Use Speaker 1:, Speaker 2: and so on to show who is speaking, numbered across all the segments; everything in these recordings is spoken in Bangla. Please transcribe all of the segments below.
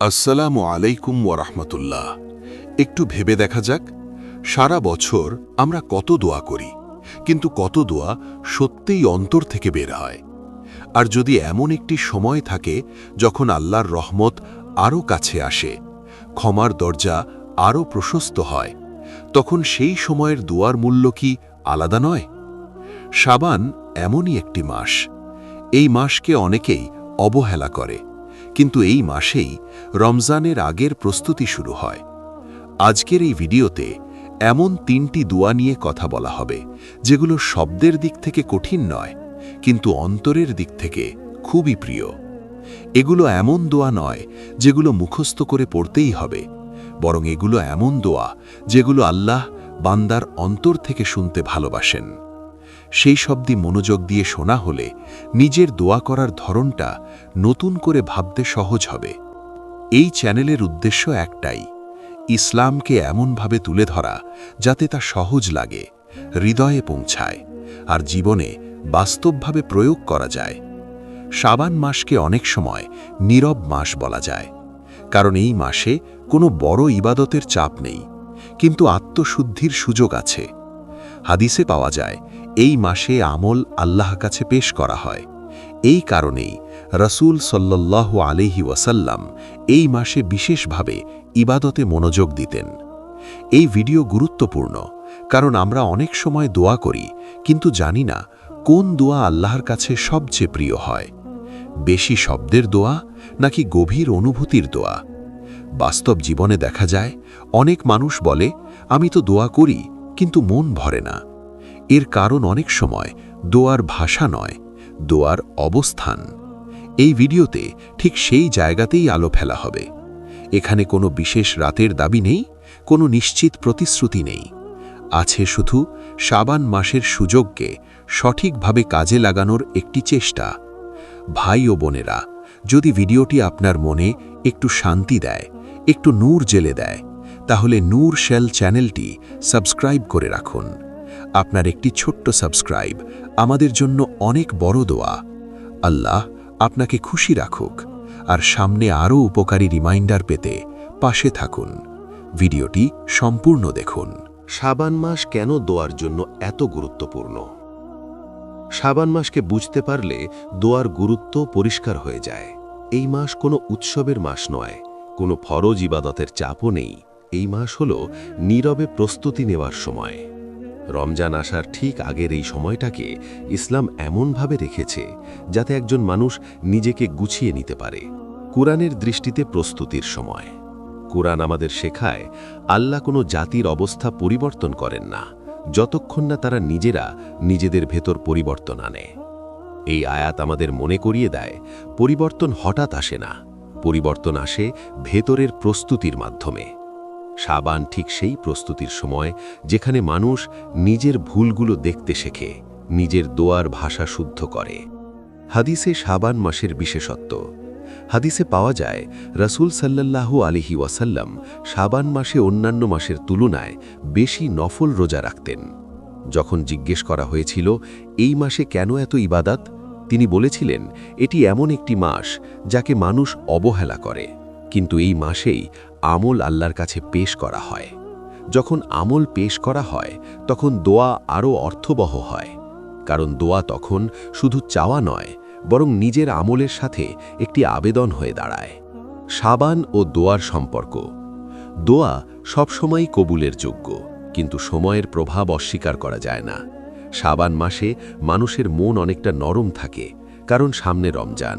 Speaker 1: আসসালামু আলাইকুম ওরহমতুল্লাহ একটু ভেবে দেখা যাক, সারা বছর আমরা কত দোয়া করি, কিন্তু কত দোয়া সত্যিই অন্তর থেকে বের হয়। আর যদি এমন একটি সময় থাকে যখন আল্লাহর রহমত আরও কাছে আসে, ক্ষমার দরজা আরও প্রশস্ত হয়, তখন সেই সময়ের দোয়ার মূল্য কি আলাদা নয়? সাবান এমনই একটি মাস। এই মাসকে অনেকেই অবহেলা করে। কিন্তু এই মাসেই রমজানের আগের প্রস্তুতি শুরু হয়। আজকের এই ভিডিওতে এমন তিনটি দোয়া নিয়ে কথা বলা হবে, যেগুলো শব্দের দিক থেকে কঠিন নয়, কিন্তু অন্তরের দিক থেকে খুবই প্রিয়। এগুলো এমন দোয়া নয়, যেগুলো মুখস্থ করে পড়তেই হবে, বরং এগুলো এমন দোয়া, যেগুলো আল্লাহ বান্দার অন্তর থেকে শুনতে ভালোবাসেন। সেই শব্দে মনোযোগ দিয়ে শোনা হলে নিজের দোয়া করার ধরনটা নতুন করে ভাবতে সহজ হবে। এই চ্যানেলের উদ্দেশ্য একটাই, ইসলামকে এমনভাবে তুলে ধরা যাতে তা সহজ লাগে, হৃদয়ে পৌঁছায় আর জীবনে বাস্তবভাবে প্রয়োগ করা যায়। সাবান মাসকে অনেক সময় নীরব মাস বলা যায়, কারণ এই মাসে কোনো বড় ইবাদতের চাপ নেই, কিন্তু আত্মশুদ্ধির সুযোগ আছে। হাদিসে পাওয়া যায় এই মাসে আমল আল্লাহ কাছে পেশ করা হয়। এই কারণেই রসুল সল্লাহ আলিহি ওয়াসাল্লাম এই মাসে বিশেষভাবে ইবাদতে মনোযোগ দিতেন। এই ভিডিও গুরুত্বপূর্ণ, কারণ আমরা অনেক সময় দোয়া করি, কিন্তু জানি না কোন দোয়া আল্লাহর কাছে সবচেয়ে প্রিয় হয়। বেশি শব্দের দোয়া নাকি গভীর অনুভূতির দোয়া? বাস্তব জীবনে দেখা যায়, অনেক মানুষ বলে, আমি তো দোয়া করি, কিন্তু মন ভরে না। এর কারণ অনেক সময় দোয়ার ভাষা নয়, দোয়ার অবস্থান। এই ভিডিওতে ঠিক সেই জায়গাতেই আলো ফেলা হবে। এখানে কোনো বিশেষ রাতের দাবি নেই, কোনো নিশ্চিত প্রতিশ্রুতি নেই। আছে শুধু সাবান মাসের সুযোগকে সঠিকভাবে কাজে লাগানোর একটি চেষ্টা। ভাই ও বোনেরা, যদি ভিডিওটি আপনার মনে একটু শান্তি দেয়, একটু নূর জেলে দেয়, তাহলে নূর শেল চ্যানেলটি সাবস্ক্রাইব করে রাখুন। আপনার একটি ছোট্ট সাবস্ক্রাইব, আমাদের জন্য অনেক বড় দোয়া। আল্লাহ আপনাকে খুশি রাখুক আর সামনে আরও উপকারী রিমাইন্ডার পেতে পাশে থাকুন। ভিডিওটি সম্পূর্ণ দেখুন।
Speaker 2: শাবান মাস কেন দোয়ার জন্য এত গুরুত্বপূর্ণ? শাবান মাসকে বুঝতে পারলে দোয়ার গুরুত্ব পরিষ্কার হয়ে যায়। এই মাস কোনো উৎসবের মাস নয়, কোনো ফরজ ইবাদতের চাপও নেই। এই মাস হল নীরবে প্রস্তুতি নেওয়ার সময়। রমজান আসার ঠিক আগের এই সময়টাকে ইসলাম এমনভাবে রেখেছে যাতে একজন মানুষ নিজেকে গুছিয়ে নিতে পারে। কুরআনের দৃষ্টিতে প্রস্তুতির সময়। কুরআন আমাদের শেখায়, আল্লাহ কোনো জাতির অবস্থা পরিবর্তন করেন না, যতক্ষণ না তারা নিজেরা নিজেদের ভেতর পরিবর্তন আনে। এই আয়াত আমাদের মনে করিয়ে দেয়, পরিবর্তন হঠাৎ আসে না, পরিবর্তন আসে ভেতরের প্রস্তুতির মাধ্যমে। সাবান ঠিক সেই প্রস্তুতির সময় যেখানে মানুষ নিজের ভুলগুলো দেখতে শেখে, নিজের দোয়ার ভাষা শুদ্ধ করে। হাদিসে সাবান মাসের বিশেষত্ব। হাদিসে পাওয়া যায়, রসুল সাল্লাল্লাহু আলিহি ওয়াসাল্লাম সাবান মাসে অন্যান্য মাসের তুলনায় বেশি নফল রোজা রাখতেন। যখন জিজ্ঞেস করা হয়েছিল, এই মাসে কেন এত ইবাদাত? তিনি বলেছিলেন, এটি এমন একটি মাস যাকে মানুষ অবহেলা করে। কিন্তু এই মাসেই আমল আল্লাহর কাছে পেশ করা হয়। যখন আমল পেশ করা হয়, তখন দোয়া আরও অর্থবহ হয়। কারণ দোয়া তখন শুধু চাওয়া নয়, বরং নিজের আমলের সাথে একটি আবেদন হয়ে দাঁড়ায়। সাবান ও দোয়ার সম্পর্ক। দোয়া সবসময়ই কবুলের যোগ্য, কিন্তু সময়ের প্রভাব অস্বীকার করা যায় না। সাবান মাসে মানুষের মন অনেকটা নরম থাকে, কারণ সামনে রমজান।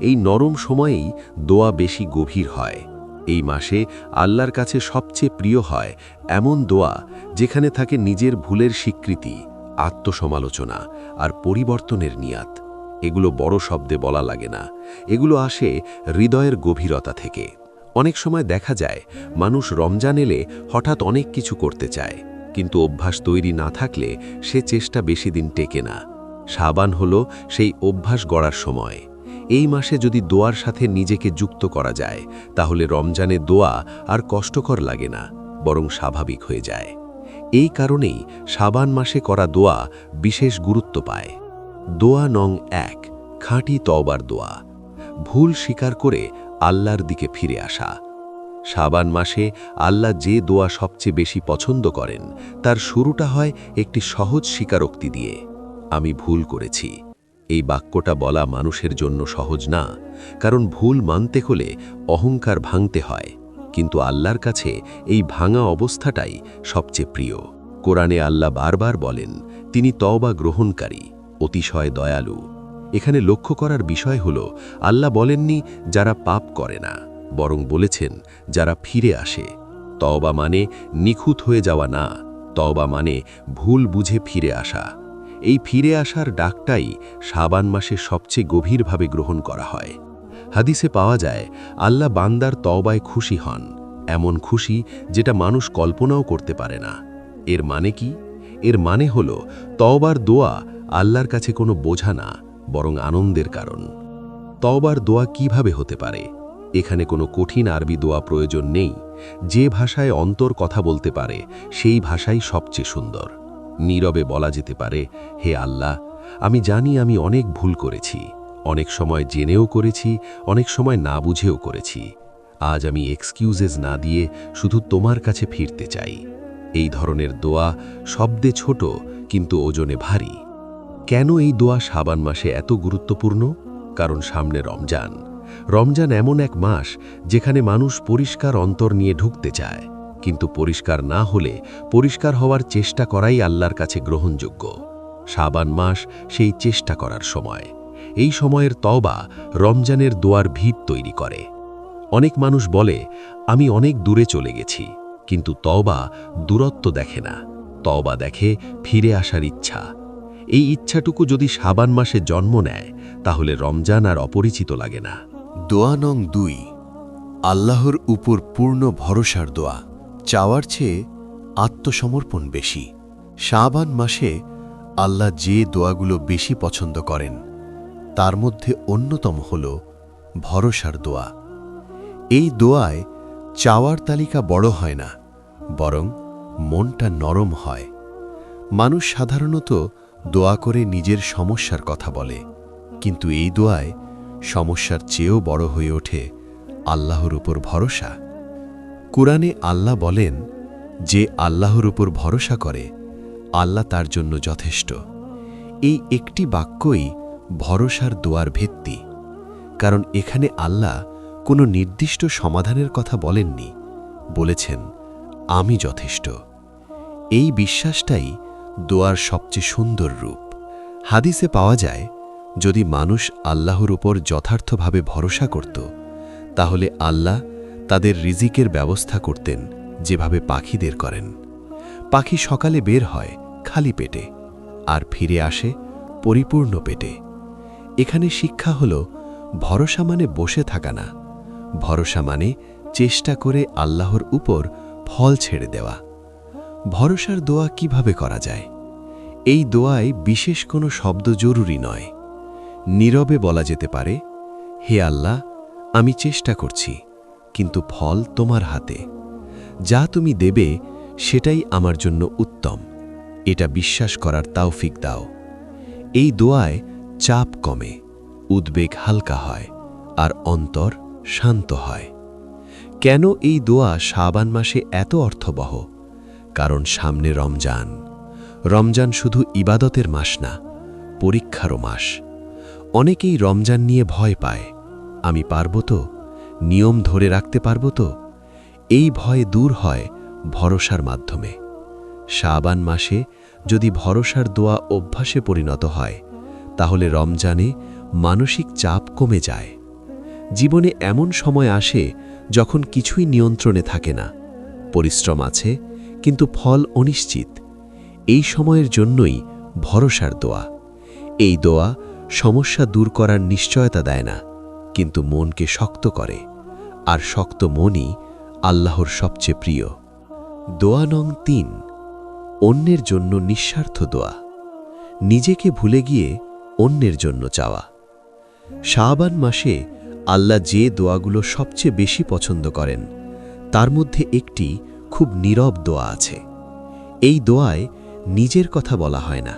Speaker 2: এই নরম সময়েই দোয়া বেশি গভীর হয়। এই মাসে আল্লাহর কাছে সবচেয়ে প্রিয় হয় এমন দোয়া যেখানে থাকে নিজের ভুলের স্বীকৃতি, আত্মসমালোচনা আর পরিবর্তনের নিয়াত। এগুলো বড় শব্দে বলা লাগে না। এগুলো আসে হৃদয়ের গভীরতা থেকে। অনেক সময় দেখা যায় মানুষ রমজান এলে হঠাৎ অনেক কিছু করতে চায়, কিন্তু অভ্যাস তৈরি না থাকলে সে চেষ্টা বেশি দিন টেকে না। সাবান হল সেই অভ্যাস গড়ার সময়। এই মাসে যদি দোয়ার সাথে নিজেকে যুক্ত করা যায়, তাহলে রমজানে দোয়া আর কষ্টকর লাগে না, বরং স্বাভাবিক হয়ে যায়। এই কারণেই সাবান মাসে করা দোয়া বিশেষ গুরুত্ব পায়। দোয়া নং এক, খাঁটি তওবার দোয়া। ভুল স্বীকার করে আল্লাহর দিকে ফিরে আসা। সাবান মাসে আল্লাহ যে দোয়া সবচেয়ে বেশি পছন্দ করেন, তার শুরুটা হয় একটি সহজ স্বীকারোক্তি দিয়ে। আমি ভুল করেছি। এই বাক্যটা বলা মানুষের জন্য সহজ না, কারণ ভুল মানতে হলে অহংকার ভাঙতে হয়। কিন্তু আল্লাহর কাছে এই ভাঙা অবস্থাটাই সবচেয়ে প্রিয়। কোরআনে আল্লাহ বারবার বলেন, তিনি তওবা গ্রহণকারী, অতিশয় দয়ালু। এখানে লক্ষ্য করার বিষয় হল, আল্লাহ বলেননি, যারা পাপ করে না, বরং বলেছেন, যারা ফিরে আসে। তওবা মানে নিখুঁত হয়ে যাওয়া না, তওবা মানে ভুল বুঝে ফিরে আসা। এই ফিরে আসার ডাকটাই শাবান মাসে সবচেয়ে গভীরভাবে গ্রহণ করা হয়। হাদিসে পাওয়া যায়, আল্লাহ বান্দার তওবায় খুশি হন, এমন খুশি যেটা মানুষ কল্পনাও করতে পারে না। এর মানে কি? এর মানে হল, তওবার দোয়া আল্লাহর কাছে কোনো বোঝা না, বরং আনন্দের কারণ। তওবার দোয়া কীভাবে হতে পারে? এখানে কোনো কঠিন আরবি দোয়া প্রয়োজন নেই, যে ভাষায় অন্তর কথা বলতে পারে, সেই ভাষাই সবচেয়ে সুন্দর। নীরবে বলা যেতে পারে, হে আল্লাহ, আমি জানি আমি অনেক ভুল করেছি। অনেক সময় জেনেও করেছি, অনেক সময় না বুঝেও করেছি। আজ আমি এক্সকিউজেস না দিয়ে শুধু তোমার কাছে ফিরতে চাই। এই ধরনের দোয়া শব্দে ছোট, কিন্তু ওজনে ভারী। কেন এই দোয়া সাবান মাসে এত গুরুত্বপূর্ণ? কারণ সামনে রমজান। রমজান এমন এক মাস যেখানে মানুষ পরিষ্কার অন্তর নিয়ে ঢুকতে চায়। কিন্তু পরিষ্কার না হলে পরিষ্কার হওয়ার চেষ্টা করাই আল্লাহর কাছে গ্রহণযোগ্য। সাবান মাস সেই চেষ্টা করার সময়। এই সময়ের তওবা রমজানের দোয়ার ভিত তৈরি করে। অনেক মানুষ বলে, আমি অনেক দূরে চলে গেছি। কিন্তু তওবা দূরত্ব দেখে না। তওবা দেখে ফিরে আসার ইচ্ছা। এই ইচ্ছাটুকু যদি সাবান মাসে জন্ম নেয়, তাহলে রমজান আর অপরিচিত লাগে না।
Speaker 1: দোয়া নং দুই, আল্লাহর উপর পূর্ণ ভরসার দোয়া। চাওয়ার চেয়ে আত্মসমর্পণ বেশি। শাবান মাসে আল্লাহ যে দোয়াগুলো বেশি পছন্দ করেন, তার মধ্যে অন্যতম হল ভরসার দোয়া। এই দোয়ায় চাওয়ার তালিকা বড় হয় না, বরং মনটা নরম হয়। মানুষ সাধারণত দোয়া করে নিজের সমস্যার কথা বলে, কিন্তু এই দোয়ায় সমস্যার চেয়েও বড় হয়ে ওঠে আল্লাহর উপর ভরসা। কুরআনে আল্লাহ বলেন, যে আল্লাহর উপর ভরসা করে, আল্লাহ তার জন্য যথেষ্ট। এই একটি বাক্যই ভরসার দোয়ার ভিত্তি। কারণ এখানে আল্লাহ কোনো নির্দিষ্ট সমাধানের কথা বলেননি, বলেছেন, আমি যথেষ্ট। এই বিশ্বাসটাই দোয়ার সবচেয়ে সুন্দর রূপ। হাদিসে পাওয়া যায়, যদি মানুষ আল্লাহর উপর যথার্থভাবে ভরসা করত, তাহলে আল্লাহ তাদের রিজিকের ব্যবস্থা করতেন যেভাবে পাখিদের করেন। পাখি সকালে বের হয় খালি পেটে আর ফিরে আসে পরিপূর্ণ পেটে। এখানে শিক্ষা হল, ভরসা মানে বসে থাকা না। ভরসা মানে চেষ্টা করে আল্লাহর উপর ফল ছেড়ে দেওয়া। ভরসার দোয়া কীভাবে করা যায়? এই দোয়ায় বিশেষ কোনো শব্দ জরুরি নয়। নীরবে বলা যেতে পারে, হে আল্লাহ, আমি চেষ্টা করছি। কিন্তু ফল তোমার হাতে। যা তুমি দেবে, সেটাই আমার জন্য উত্তম। এটা বিশ্বাস করার তাওফিক দাও। এই দোয়ায় চাপ কমে, উদ্বেগ হালকা হয়, আর অন্তর শান্ত হয়। কেন এই দোয়া শাবান মাসে এত অর্থবহ? কারণ সামনে রমজান। রমজান শুধু ইবাদতের মাস না, পরীক্ষারও মাস। অনেকেই রমজান নিয়ে ভয় পায়। আমি পারব তো? নিয়ম ধরে রাখতে পারব তো? এই ভয় দূর হয় ভরসার মাধ্যমে। শাবান মাসে যদি ভরসার দোয়া অভ্যাসে পরিণত হয়, তাহলে রমজানে মানসিক চাপ কমে যায়। জীবনে এমন সময় আসে যখন কিছুই নিয়ন্ত্রণে থাকে না। পরিশ্রম আছে, কিন্তু ফল অনিশ্চিত। এই সময়ের জন্যই ভরসার দোয়া। এই দোয়া সমস্যা দূর করার নিশ্চয়তা দেয় না। কিন্তু মনকে শক্ত করে, আর শক্ত মনই আল্লাহর সবচেয়ে প্রিয়। দোয়া নং তিন, অন্যের জন্য নিঃস্বার্থ দোয়া। নিজেকে ভুলে গিয়ে অন্যের জন্য চাওয়া। শাবান মাসে আল্লাহ যে দোয়াগুলো সবচেয়ে বেশি পছন্দ করেন, তার মধ্যে একটি খুব নীরব দোয়া আছে। এই দোয়ায় নিজের কথা বলা হয় না।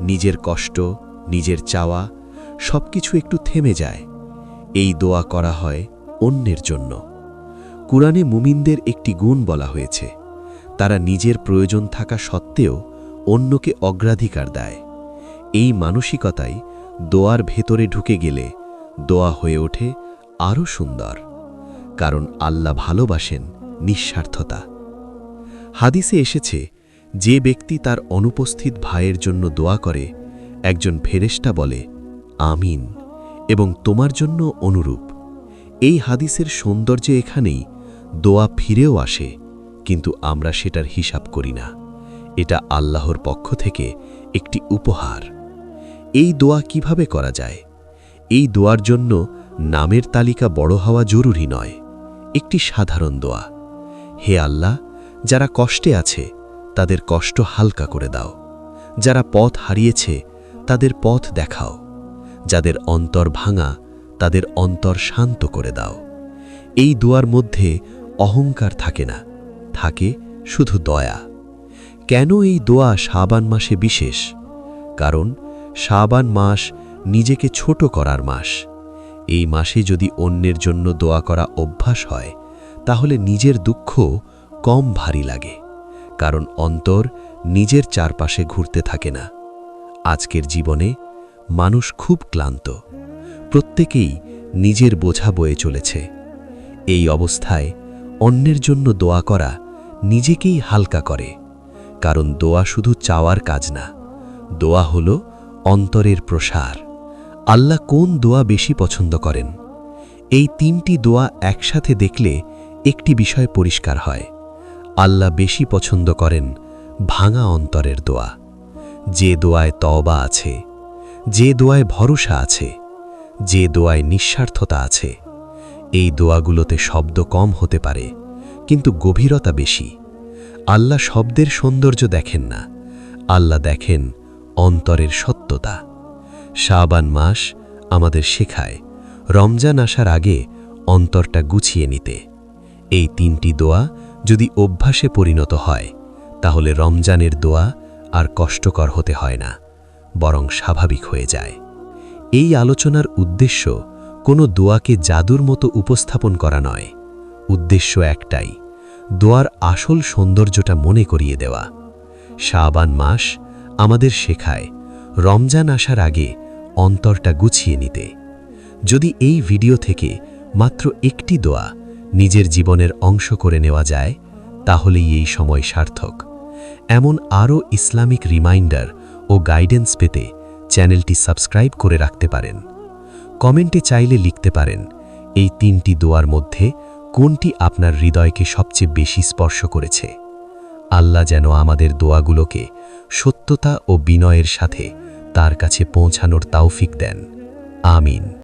Speaker 1: নিজের কষ্ট, নিজের চাওয়া, সবকিছু একটু থেমে যায়। এই দোয়া করা হয়
Speaker 2: অন্যের জন্য। কুরআনে মুমিনদের একটি গুণ বলা হয়েছে। তারা নিজের প্রয়োজন থাকা সত্ত্বেও অন্যকে অগ্রাধিকার দেয়। এই মানসিকতাই দোয়ার ভেতরে ঢুকে গেলে দোয়া হয়ে ওঠে আরও সুন্দর। কারণ আল্লাহ ভালোবাসেন নিঃস্বার্থতা। হাদিসে এসেছে, যে ব্যক্তি তার অনুপস্থিত ভাইয়ের জন্য দোয়া করে, একজন ফেরেশতা বলে, আমিন। এবং তোমার জন্য অনুরূপ। এই হাদিসের সৌন্দর্য এখানেই দোয়া ফিরেও আসে, কিন্তু আমরা সেটার হিসাব করি না। এটা আল্লাহর পক্ষ থেকে একটি উপহার। এই দোয়া কীভাবে করা যায়? এই দোয়ার জন্য নামের তালিকা বড় হওয়া জরুরি নয়, একটি সাধারণ দোয়া। হে আল্লাহ, যারা কষ্টে আছে, তাদের কষ্ট হালকা করে দাও। যারা পথ হারিয়েছে, তাদের পথ দেখাও। যাদের অন্তর ভাঙা, তাদের অন্তর শান্ত করে দাও। এই দোয়ার মধ্যে অহংকার থাকে না, থাকে শুধু দয়া। কেন এই দোয়া শাবান মাসে বিশেষ? কারণ শাবান মাস নিজেকে ছোট করার মাস। এই মাসে যদি অন্যের জন্য দোয়া করা অভ্যাস হয়, তাহলে নিজের দুঃখ কম ভারী লাগে। কারণ অন্তর নিজের চারপাশে ঘুরতে থাকে না। আজকের জীবনে মানুষ খুব ক্লান্ত। প্রত্যেকেই নিজের বোঝা বয়ে চলেছে। এই অবস্থায় অন্যের জন্য দোয়া করা নিজেকেই হালকা করে। কারণ দোয়া শুধু চাওয়ার কাজ না। দোয়া হল অন্তরের প্রসার। আল্লাহ কোন দোয়া বেশি পছন্দ করেন? এই তিনটি দোয়া একসাথে দেখলে একটি বিষয় পরিষ্কার হয়। আল্লাহ বেশি পছন্দ করেন ভাঙা অন্তরের দোয়া। যে দোয়ায় তওবা আছে যে দোয়ায় ভরসা আছে, যে দোয়ায় নিঃস্বার্থতা আছে, এই দোয়াগুলোতে শব্দ কম হতে পারে, কিন্তু গভীরতা বেশি। আল্লাহ শব্দের সৌন্দর্য দেখেন না, আল্লাহ দেখেন অন্তরের সত্যতা। শাবান মাস আমাদের শেখায়, রমজান আসার আগে অন্তরটা গুছিয়ে নিতে। এই তিনটি দোয়া যদি অভ্যাসে পরিণত হয়, তাহলে রমজানের দোয়া আর কষ্টকর হতে হয় না। বরং স্বাভাবিক হয়ে যায়। এই আলোচনার উদ্দেশ্য কোনো দোয়াকে জাদুর মতো উপস্থাপন করা নয়। উদ্দেশ্য একটাই, দোয়ার আসল সৌন্দর্যটা মনে করিয়ে দেওয়া। শাবান মাস আমাদের শেখায়, রমজান আসার আগে অন্তরটা গুছিয়ে নিতে। যদি এই ভিডিও থেকে মাত্র একটি দোয়া নিজের জীবনের অংশ করে নেওয়া যায়, তাহলেই এই সময় সার্থক। এমন আরও ইসলামিক রিমাইন্ডার ও গাইডেন্স পেতে চ্যানেলটি সাবস্ক্রাইব করে রাখতে পারেন। কমেন্টে চাইলে লিখতে পারেন, এই তিনটি দোয়ার মধ্যে কোনটি আপনার হৃদয়কে সবচেয়ে বেশি স্পর্শ করেছে? আল্লাহ যেন আমাদের দোয়াগুলোকে সত্যতা ও বিনয়ের সাথে তার কাছে পৌঁছানোর তাওফিক দেন। আমিন।